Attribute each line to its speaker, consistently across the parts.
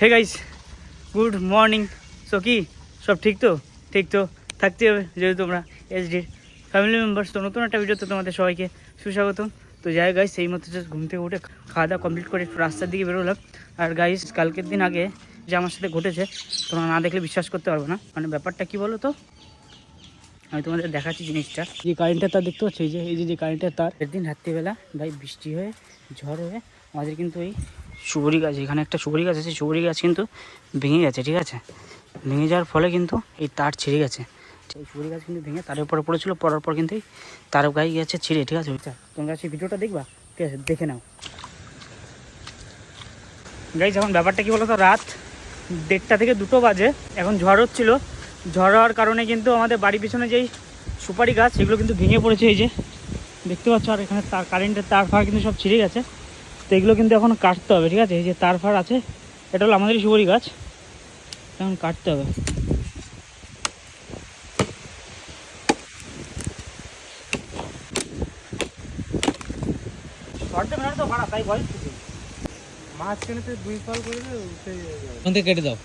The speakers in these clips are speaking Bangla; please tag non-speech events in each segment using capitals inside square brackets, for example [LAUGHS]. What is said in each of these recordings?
Speaker 1: Hey guys good morning so কি? সব ঠিক তো? ঠিক তো? থাকতে হবে যেহেতু তোমরা এসডির ফ্যামিলি মেম্বার্স তো নতুন একটা ভিডিওতে তোমাদের সবাইকে সুস্বাগতম। তো যাই গাইস সেই মতো জাস্ট ঘুম থেকে উঠে খাওয়া দাওয়া কমপ্লিট করে রাস্তার দিকে বেরোলাম। আর গাইস কালকের দিন আগে যে আমার সাথে ঘটেছে, তোমরা না দেখলে বিশ্বাস করতে পারব না। মানে ব্যাপারটা কি বলো তো আমি তোমাদের দেখাচ্ছি জিনিসটা। যে কারেন্টের তার দেখতে পাচ্ছি? যে, এই যে কারেন্টের তার। একদিন রাত্রিবেলা ভাই বৃষ্টি হয়ে, ঝড় হয়ে, আমাদের কিন্তু এই সুবরি গাছ, এখানে একটা সুবরি গাছ আছে সুবরি গাছ কিন্তু ভেঙে গেছে, ঠিক আছে? ভেঙে যাওয়ার ফলে কিন্তু এই তার ছিঁড়ে গেছে। এই সুবরি গাছ কিন্তু ভেঙে তারের উপরে পড়েছিল, পড়ার পর কিন্তু তার গায়ে গেছে ছিঁড়ে, ঠিক আছে? ওইটা তোমরা সেই ভিডিওটা দেখবা, ঠিক আছে? দেখে নাও। গাইজ এখন ব্যাপারটা কি বলতো? রাত দেড়টা থেকে দুটো বাজে, এখন ঝড় হচ্ছিল। ঝড় হওয়ার কারণে কিন্তু আমাদের বাড়ির পিছনে যেই সুপারি গাছ সেগুলো কিন্তু ভেঙে পড়েছে, এই যে। দেখতে পাচ্ছ? আর এখানে তার কারেন্টের তার ফার কিন্তু সব ছিঁড়ে গেছে। তো এগুলো কিন্তু এখন কাটতে হবে ঠিক আছে? এই যে তার ফার আছে এটা হলো আমাদেরই সুপারি গাছ। এখন কাটতে হবে।
Speaker 2: মাঝখানে তো দুই ফল করে সেই উঠে
Speaker 3: ওখান থেকে কেটে দাও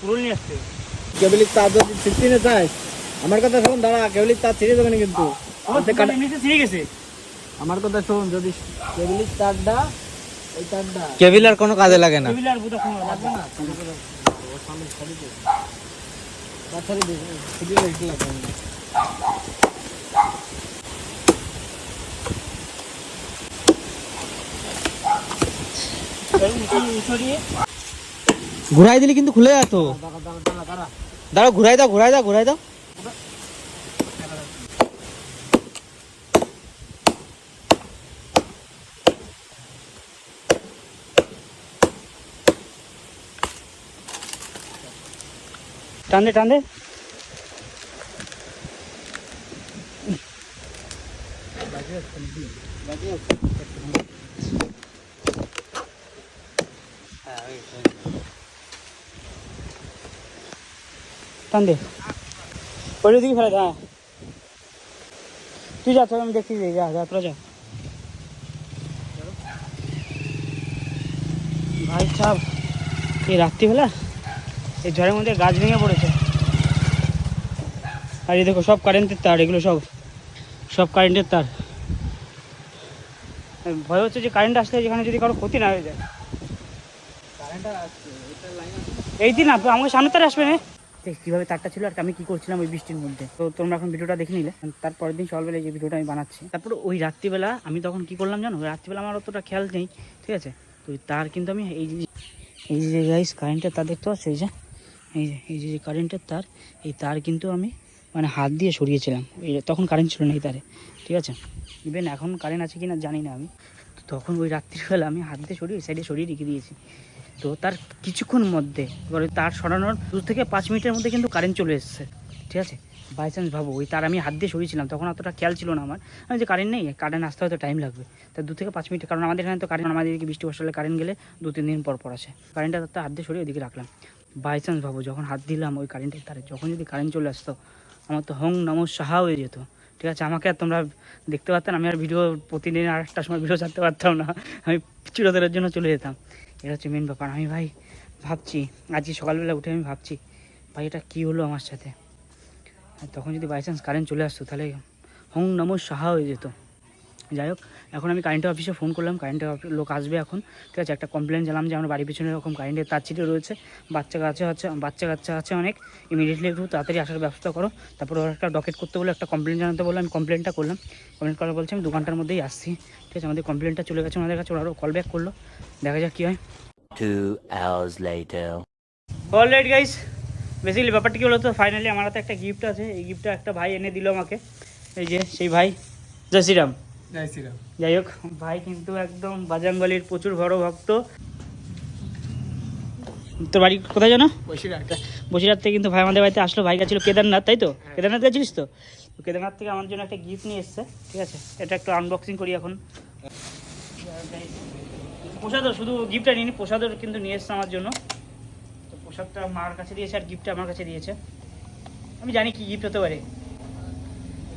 Speaker 1: পুরো নিয়ে আসতে হবে।
Speaker 2: কেবলিক তার যদি ছিটতে না চাস আমার কথা শোন দাঁড়া কেবলিক তার ছিঁড়ে দেবে না কিন্তু।
Speaker 1: ছিঁড়ে গেছে।
Speaker 2: আমার কথা শোন যদি কেবলিক তারটা এই তারটা
Speaker 3: কেবিল কোনো কাজে লাগে না।
Speaker 1: টেবিল বুটা কোনো লাগবে না।
Speaker 2: সামনে ছাড়ি দে ছাড়ি দে ছিটে লাগবে
Speaker 3: ঘুরাই দিলে কিন্তু খুলে যেত। দাঁড়াও ঘুরাই দাও ঘুরাই দাও ঘুরাই দাও।
Speaker 1: টান দে টান দে। টান দে ওই দিকে ফেলে হ্যাঁ। তুই যা তোকে আমি দেখতে দিই যা যা তোরা যা। ভাই সাহেব এই রাত্রিবেলা এই ঝড়ের মধ্যে গাছ ভেঙে পড়েছে। আর এই দেখো সব কারেন্টের তার এগুলো সব সব কারেন্টের তার। ভয় হচ্ছে যে কারেন্ট আসলে যেখানে যদি কারও ক্ষতি না হয়ে যায়।
Speaker 2: আসছে
Speaker 1: এই দিন আমাকে সামনে তার আসবে না দেখ কীভাবে তারটা ছিল আর আমি কী করছিলাম ওই বৃষ্টির মধ্যে। তো তোমরা এখন ভিডিওটা দেখে নিলে। তারপরের দিন সকালবেলা এই ভিডিওটা আমি বানাচ্ছি। তারপর ওই রাত্রিবেলা আমি তখন কি করলাম জানো? রাত্রিবেলা আমার অতটা খেয়াল নেই, ঠিক আছে? তো তার কিন্তু আমি এই যে এই যে গাইস কারেন্টের তার দেখতে পাচ্ছ? এই যে এই যে এই যে যে কারেন্টের তার, এই তার কিন্তু আমি মানে হাত দিয়ে সরিয়েছিলাম। এই তখন কারেন্ট ছিল না এই তারে, ঠিক আছে? ইভেন এখন কারেন্ট আছে কি না জানি না আমি। তো তখন ওই রাত্রিবেলা আমি হাত দিয়ে সরিয়ে সাইডে সরিয়ে রেখে দিয়েছি। তো তার কিছুক্ষণ মধ্যে, এবার তার সরানোর দু থেকে পাঁচ মিনিটের মধ্যে কিন্তু কারেন্ট চলে এসেছে। ঠিক আছে? বাই চান্স ভাবো, ওই তার আমি হাত দিয়ে সরিয়েছিলাম, তখন অতটা খেয়াল ছিল না আমার। আমি যে কারেন্ট নেই কারেন্ট আসতে হয়তো টাইম লাগবে। তা দু থেকে পাঁচ মিনিট, কারণ আমাদের এখানে তো কারেন্ট আমাদের এদিকে বৃষ্টি বর্ষালে কারেন্ট গেলে দু তিন দিন পর পর আসে। কারেন্টটা তার হাত দিয়ে সরিয়ে ওদিকে রাখলাম। বাই চান্স ভাবো, যখন হাত দিলাম ওই কারেন্টের তারে যখন যদি কারেন্ট চলে আসতো, আমার তো হং নম সাহা হয়ে যেত। ঠিক আছে? আমাকে আর তোমরা দেখতে পারতেন আমি আর ভিডিও প্রতিদিন একটা সময় ভিডিও ছাড়তে পারতাম না। আমি চিরতরের জন্য চলে যেতাম। এটা হচ্ছে মেন ব্যাপার। আমি ভাই ভাবছি, আজকে সকালবেলা উঠে আমি ভাবছি, ভাই এটা কী হলো আমার সাথে? তখন যদি বাই চান্স কারেন্ট চলে আসতো, তাহলে হং নম সাহা হয়ে যেত। যাই হোক এখন আমি কারেন্টের অফিসে ফোন করলাম কারেন্টের লোক আসবে এখন ঠিক আছে? একটা কমপ্লেন জানালাম যে আমার বাড়ির পিছনে এরকম কারেন্টের তার ছিটে রয়েছে বাচ্চা কাছে হচ্ছে বাচ্চা কাচ্চা আছে অনেক ইমিডিয়েটলি একটু তাড়াতাড়ি আসার ব্যবস্থা করো। তারপর ওরা একটা ডকেট করতে বলে একটা কমপ্লেন জানাতে বলে আমি কমপ্লেনটা করলাম। কমপ্লেন করা বলছে আমি দু ঘণ্টার মধ্যেই আসছি ঠিক আছে? আমাদের কমপ্লেনটা চলে গেছে আমাদের কাছে ওরা আরও কল ব্যাক করল দেখা যাক কী হয়. অলরাইট গাইস বেসিক্যালি ব্যাপারটা কি হলো তো ফাইনালি আমার হাতে একটা গিফট আছে। এই গিফটটা একটা ভাই এনে দিল আমাকে। এই যে সেই ভাই। জয় শ্রীরাম। যাই হোক ভাই কিন্তু একদম বাজাঙ্গলির প্রচুর বড় ভক্ত। তোর বাড়ি কোথায় জানো
Speaker 2: বসিরহাট।
Speaker 1: বসিরহাট থেকে কিন্তু ভাই আমাদের বাড়িতে আসলো। ভাই গেছিল কেদারনাথ তাই তো? কেদারনাথ গেছিলিস তো? কেদারনাথ থেকে আমার জন্য একটা গিফট নিয়ে এসছে ঠিক আছে? এটা একটু আনবক্সিং করি এখন। প্রসাদও শুধু গিফটটা নিয়ে প্রসাদও কিন্তু নিয়ে এসছে আমার জন্য। তো প্রসাদটা মার কাছে দিয়েছে আর গিফটটা আমার কাছে দিয়েছে। আমি জানি কি গিফট হতে পারে।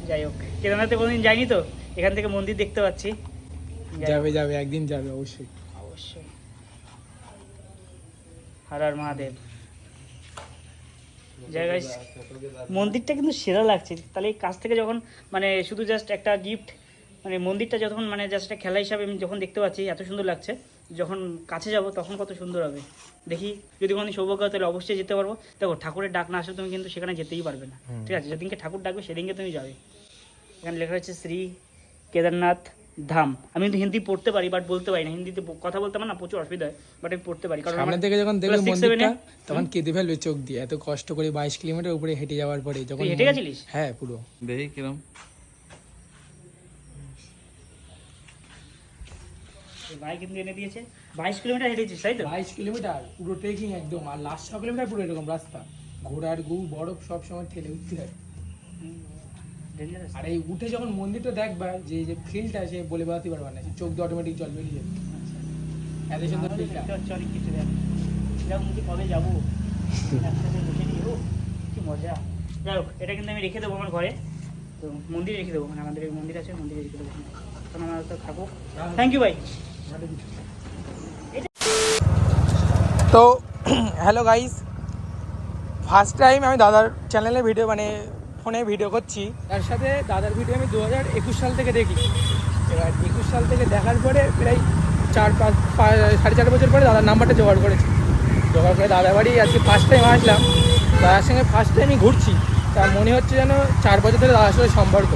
Speaker 1: যাই হোক কেদারনাথে কোনোদিন যাইনি তো? এখান থেকে মন্দির দেখতে পাচ্ছি।
Speaker 2: যাবে যাবে একদিন যাবে অবশ্যই।
Speaker 1: অবশ্যই। হর হর মহাদেব। guys, মন্দিরটা কিন্তু সেরা লাগছে। তাহলে এই কাছ থেকে যখন মানে শুধু জাস্ট একটা গিফট মানে মন্দিরটা যখন মানে জাস্ট একটা খেলা হিসাবে আমি যখন দেখতে পাচ্ছি এত সুন্দর লাগছে। যখন কাছে যাব তখন কত সুন্দর হবে। দেখি যদি কোনো সৌভাগ্য হয় তাহলে অবশ্যই যেতে পারব। দেখো ঠাকুরের ডাক না আসলে তুমি কিন্তু সেখানে যেতেই পারবে না। ঠিক আছে যেদিনকে ঠাকুর ডাকবে সেদিনকে তুমি যাবে। এখানে লেখা হচ্ছে শ্রী কেদারনাথ ধাম। আমি কিন্তু হিন্দি পড়তে পারি বাট বলতে পারি না। হিন্দিতে কথা বলতে আমার না প্রচুর অসুবিধা হয় বাট আমি পড়তে পারি। কারণ
Speaker 2: সামনে থেকে যখন দেখবে মন্দিরটা তখন কেঁদে ফেলবে চোখ দিয়ে। এত কষ্ট করে বাইশ কিলোমিটার উপরে হেঁটে যাওয়ার পরে যখন
Speaker 1: হেঁটে গেছিলিস?
Speaker 2: হ্যাঁ পুরো।
Speaker 3: দেখি কিরম।
Speaker 1: ভাই কিন্তু এনে দিয়েছে। বাইশ কিলোমিটার হেঁটেছিস তাই তো?
Speaker 2: বাইশ কিলোমিটার পুরো ট্রেকিং একদম। আর লাস্ট ছ কিলোমিটার পুরো এরকম রাস্তা। ঘোড়ার গু বরফ সব সময় ঠেলে উঠতে হয়। আর এই উঠে যখন মন্দিরটা দেখবা যে যে ফিলটা আছে বলে বোঝাতে পারবা না চোখ দিয়ে অটোমেটিক জল বেরিয়ে যাবে। এত সুন্দর
Speaker 1: হচ্ছে অনেক কিছু কবে যাব? একসাথে বসে নিয়ে, কি মজা। যাই হোক এটা কিন্তু আমি রেখে দেবো আমার ঘরে। তো মন্দিরে রেখে দেবো মানে আমাদের এই মন্দির আছে মন্দিরে রেখে দেবো। এখন আমার তো খাব। থ্যাংক ইউ ভাই
Speaker 2: তো হ্যালো গাইস ফার্স্ট টাইম আমি দাদার চ্যানেলে ভিডিও মানে ফোনে ভিডিও করছি। তার সাথে দাদার ভিডিও আমি দু হাজার একুশ সাল থেকে দেখি। এবার একুশ সাল থেকে দেখার পরে প্রায় চার পাঁচ সাড়ে চার বছর পরে দাদার নাম্বারটা জোগাড় করেছি। জোগাড় করে দাদার বাড়ি আজকে ফার্স্ট টাইম আসলাম। দাদার সঙ্গে ফার্স্ট টাইমই ঘুরছি। তা মনে হচ্ছে যেন চার বছর ধরে দাদার সাথে সম্পর্ক।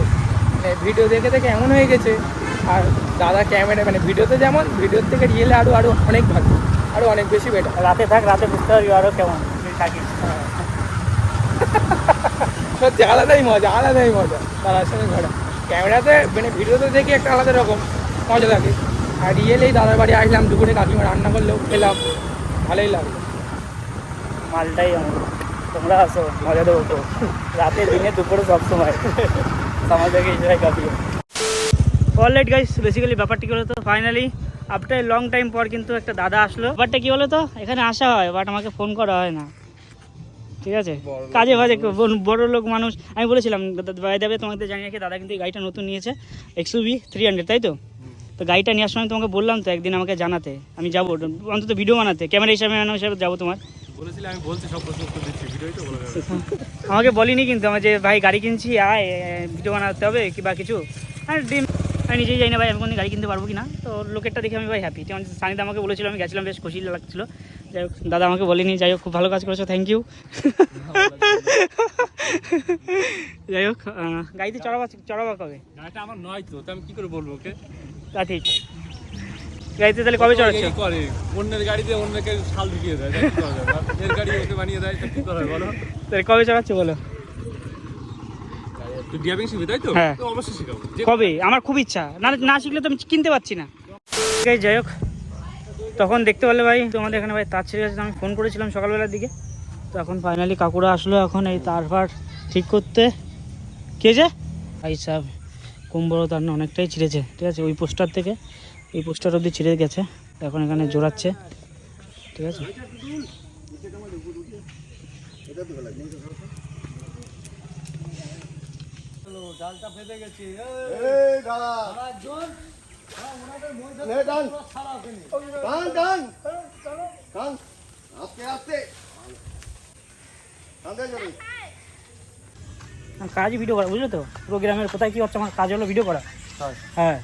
Speaker 2: মানে ভিডিও দেখে দেখে এমন হয়ে গেছে। আর দাদা ক্যামেরা মানে ভিডিওতে যেমন ভিডিওর থেকে রিয়েলে আরও আরও অনেক ভালো। আরও অনেক বেশি বেটার
Speaker 1: রাতে থাক রাতে বুঝতে পারবি আরও কেমন। থাকিস। [LAUGHS]
Speaker 2: সত্যি আলাদাই মজা আলাদাই মজা। দাদার সঙ্গে ঘোরা। ক্যামেরাতে মানে ভিডিওতে দেখি একটা আলাদা রকম মজা লাগে। আর রিয়েলেই দাদার বাড়ি আসলাম দুপুরে কাকিমা রান্না করলেও খেলাম। ভালোই লাগল।
Speaker 1: মালটাই আমার। তোমরা আসো মজা দেবো তো। রাতে দিনে দুপুরে সবসময় আমাদেরকে এনজয় কাটিয়ে অলরাইট গাইস বেসিক্যালি ব্যাপারটি কি হলো তো ফাইনালি আফটার লং টাইম পর কিন্তু একটা দাদা আসলো। ব্যাপারটা কি হলো তো এখানে আসা হয় বাট আমাকে ফোন করা হয় না। ঠিক আছে? কাজে বাজে বড় লোক মানুষ। আমি বলেছিলাম ভাই দেবে তোমাকে জানিয়ে রাখি দাদা কিন্তু এই গাড়িটা নতুন নিয়েছে এক্সুভি থ্রি হান্ড্রেড তাই তো? তো গাড়িটা নেওয়ার সময় তোমাকে বললাম তো একদিন আমাকে জানাতে। আমি যাব অন্তত ভিডিও বানাতে। ক্যামেরা হিসাবে হিসাবে যাব তোমার। আমাকে বলিনি কিন্তু আমার যে ভাই গাড়ি কিনছি আয় ভিডিও বানাতে হবে কি বা কিছু। আর ডিম আমি নিজেই জানি না ভাই আমি কোনো গাড়ি কিনতে পারব কি না তো লোকেরটা দেখে আমি ভাই হ্যাপি যেমন সানিদা আমাকে বলেছিল আমি গেছিলাম বেশ খুশি লাগছিল। যাই হোক দাদা আমাকে বলেনি যাই হোক খুব ভালো কাজ করেছ থ্যাংক ইউ যাই হোক গাড়িতে চড়াবা চড়াবা কবে?
Speaker 4: গাড়িটা আমার নয় তো আমি কি করে বলব ওকে?
Speaker 1: তা ঠিক। গাড়িতে তাহলে কবে চড়াচ্ছ?
Speaker 4: করে অন্যের গাড়িতে অন্যকে শাল ঢুকিয়ে দেয় এর গাড়ি ওকে বানিয়ে দেয় তা কি করা বলো?
Speaker 1: তাহলে কবে চড়াচ্ছ বলো?
Speaker 4: তুই শিখবি তাই তো?
Speaker 1: হ্যাঁ।
Speaker 4: অবশ্যই শিখাবো।
Speaker 1: কবে? আমার খুব ইচ্ছা। না না শিখলে তো আমি কিনতে পারছি না। যাই হোক তখন দেখতে পারলে ভাই তোমাদের এখানে ভাই তার ছেড়ে গেছে আমি ফোন করেছিলাম সকালবেলার দিকে। তো এখন ফাইনালি কাকুরা আসলো এখন এই তার ফার ঠিক করতে। কে যে? ভাই সাহেব কুম্বড় তার না অনেকটাই ছিঁড়েছে ঠিক আছে? ওই পোস্টার থেকে এই পোস্টার অবধি ছিঁড়ে গেছে। এখন এখানে জোড়াচ্ছে ঠিক আছে? আমার কাজ ভিডিও করা বুঝলো তো? পুরো গ্রামের কোথায় কি হচ্ছে আমার কাজ হলো ভিডিও করা। হ্যাঁ।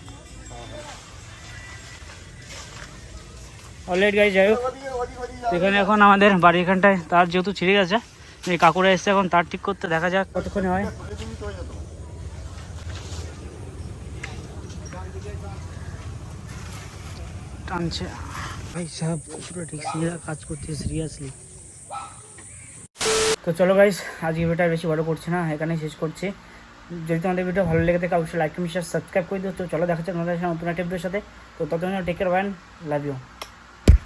Speaker 1: অলরেডি গাড়ি যাই হোক। এখানে এখন আমাদের বাড়ি এখানটায় তার যেহেতু ছিঁড়ে গেছে এই কাকুরা এসছে এখন তার ঠিক করতে দেখা যাক কতক্ষণে হয়। টানছে। ভাই সাহেব, পুরো রিক্সিয়া কাজ করছে সিরিয়াসলি তো চলো গাইস আজকে ভিডিওটা বেশি বড় করছি না, এখানেই শেষ করছি। যদি তোমাদের ভিডিও ভালো লেগে থাকে, অবশ্যই লাইক কমেন্ট শেয়ার সাবস্ক্রাইব করে দিও। তো চলো দেখা যাচ্ছে তোমাদের সাথে নতুন একটা ভিডিওর সাথে। তো ততক্ষণ take care one love you